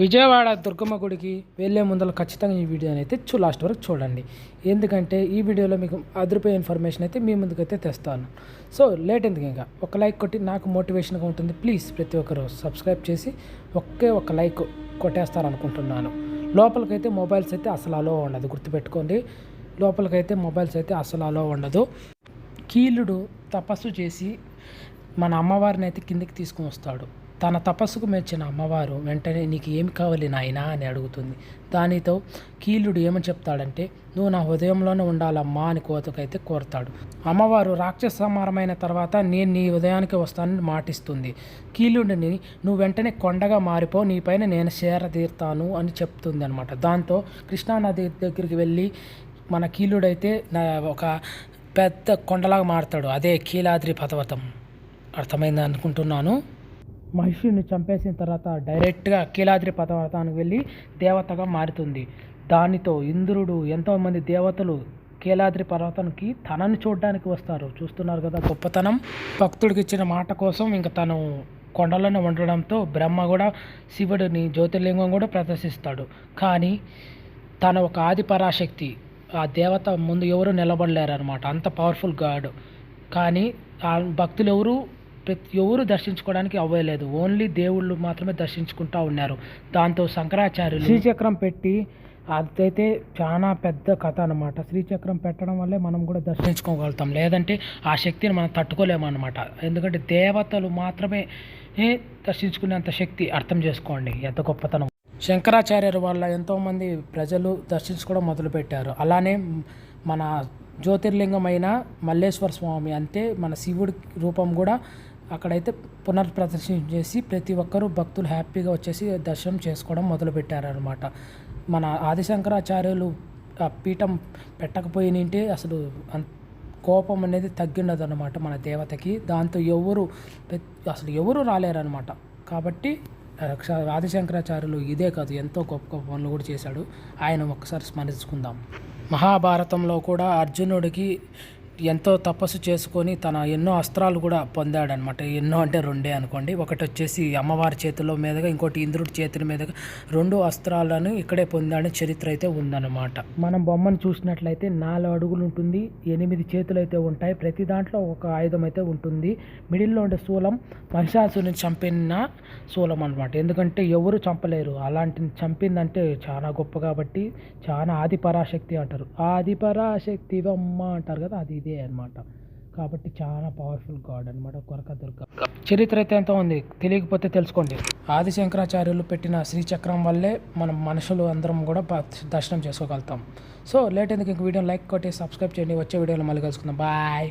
విజయవాడ దుర్గమ్మ గుడికి వెళ్ళే ముందర ఖచ్చితంగా ఈ వీడియోని అయితే చూ లాస్ట్ వరకు చూడండి. ఎందుకంటే ఈ వీడియోలో మీకు అదిరిపోయే ఇన్ఫర్మేషన్ అయితే మీ ముందుకైతే తెస్తాను. సో లేట్ ఎందుకు ఇంకా? ఒక లైక్ కొట్టి నాకు మోటివేషన్గా ఉంటుంది. ప్లీజ్ ప్రతి ఒక్కరు సబ్స్క్రైబ్ చేసి ఒకే ఒక లైక్ కొట్టేస్తారనుకుంటున్నాను. లోపలికైతే మొబైల్స్ అయితే అసలు అలో ఉండదు. గుర్తుపెట్టుకోండి. లోపలికైతే మొబైల్స్ అయితే అసలు అలో ఉండదు. కీలుడు తపస్సు చేసి మన అమ్మవారిని అయితే కిందికి తీసుకుని వస్తాడు. తన తపస్సుకు మెచ్చిన అమ్మవారు వెంటనే నీకు ఏమి కావాలి నాయనా? అని అడుగుతుంది. దానితో కీలుడు ఏమని చెప్తాడంటే నువ్వు నా హృదయంలోనే ఉండాలమ్మా అని కోతకైతే కోరతాడు. అమ్మవారు రాక్షస సంహారమైన తర్వాత నేను నీ ఉదయానికి వస్తానని మాటిస్తుంది. కీలుడిని నువ్వు వెంటనే కొండగా మారిపో నీపైన నేను చేరదీరుతాను అని చెప్తుంది అనమాట దాంతో కృష్ణానది దగ్గరికి వెళ్ళి మన కీలుడైతే ఒక పెద్ద కొండలాగా మారుతాడు. అదే కీలాద్రి పర్వతం. అర్థమైంది అనుకుంటున్నాను? మహిషిని చంపేసిన తర్వాత డైరెక్ట్గా కీలాద్రి పర్వతానికి వెళ్ళి దేవతగా మారుతుంది. దానితో ఇంద్రుడు ఎంతోమంది దేవతలు కీలాద్రి పర్వతానికి తనని చూడడానికి వస్తారు. చూస్తున్నారు కదా గొప్పతనం. భక్తుడికి ఇచ్చిన మాట కోసం ఇంకా తను కొండలోనే ఉండడంతో బ్రహ్మ కూడా శివుడిని జ్యోతిర్లింగం కూడా ప్రదర్శిస్తాడు. కానీ తన ఒక ఆది పరాశక్తి ఆ దేవత ముందు ఎవరు నిలబడలేరు అనమాట అంత పవర్ఫుల్ గాడ్ కానీ ఆ భక్తులు ఎవరు? ప్రతి ఎవరు దర్శించుకోవడానికి అవ్వలేదు ఓన్లీ దేవుళ్ళు మాత్రమే దర్శించుకుంటా ఉన్నారు. దాంతో శంకరాచార్యులు శ్రీచక్రం పెట్టి అదైతే చాలా పెద్ద కథ అనమాట శ్రీచక్రం పెట్టడం వల్లే మనం కూడా దర్శించుకోగలుగుతాం. లేదంటే ఆ శక్తిని మనం తట్టుకోలేము అనమాట ఎందుకంటే దేవతలు మాత్రమే దర్శించుకునేంత శక్తి అర్థం చేసుకోండి. ఎంత గొప్పతనం. శంకరాచార్యుల వల్ల ఎంతోమంది ప్రజలు దర్శించుకోవడం మొదలుపెట్టారు. అలానే మన జ్యోతిర్లింగమైన మల్లేశ్వర స్వామి అంటే మన శివుడి రూపం కూడా అక్కడైతే పునర్ప్రదర్శన చేసి ప్రతి ఒక్కరూ భక్తులు హ్యాపీగా వచ్చేసి దర్శనం చేసుకోవడం మొదలుపెట్టారనమాట మన ఆదిశంకరాచార్యులు ఆ పీఠం పెట్టకపోయినంటే అసలు కోపం అనేది తగ్గినది అనమాట మన దేవతకి. దాంతో ఎవరు అసలు ఎవరు రాలేరనమాట కాబట్టి ఆదిశంకరాచార్యులు ఇదే కాదు ఎంతో గొప్ప గొప్ప పనులు కూడా చేశాడు. ఆయన ఒక్కసారి స్మరించుకుందాం. మహాభారతంలో కూడా అర్జునుడికి ఎంతో తపస్సు చేసుకొని తన ఎన్నో అస్త్రాలు కూడా పొందాడనమాట. ఎన్నో అంటే రెండే అనుకోండి. ఒకటి వచ్చేసి అమ్మవారి చేతిలో మీదుగా ఇంకోటి ఇంద్రుడి చేతుల మీదుగా రెండు అస్త్రాలను ఇక్కడే పొందాడని చరిత్ర అయితే ఉందన్నమాట. మనం బొమ్మను చూసినట్లయితే నాలుగు అడుగులు ఉంటుంది ఎనిమిది చేతులు అయితే ఉంటాయి. ప్రతి దాంట్లో ఒక ఆయుధం అయితే ఉంటుంది. మిడిల్లో ఉండే శూలం మహిషాసుని చంపిన శూలం అనమాట ఎందుకంటే ఎవరు చంపలేరు. అలాంటి చంపిందంటే చాలా గొప్ప కాబట్టి చాలా ఆదిపరాశక్తి అంటారు. ఆదిపరాశక్తి అమ్మ అంటారు కదా అది ఇదే అన్నమాట. కాబట్టి చాలా పవర్ఫుల్ గాడ్ అనమాట కొరక దుర్గ చరిత్ర అయితే ఎంత ఉంది? తెలియకపోతే తెలుసుకోండి. ఆది శంకరాచార్యులు పెట్టిన శ్రీచక్రం వల్లే మనం మనుషులు అందరం కూడా దర్శనం చేసుకోగలుగుతాం. సో లేట్ ఎందుకు ఇంక వీడియో లైక్ కొట్టి సబ్స్క్రైబ్ చేయండి. వచ్చే వీడియోలో మళ్ళీ కలుసుకుందాం. బాయ్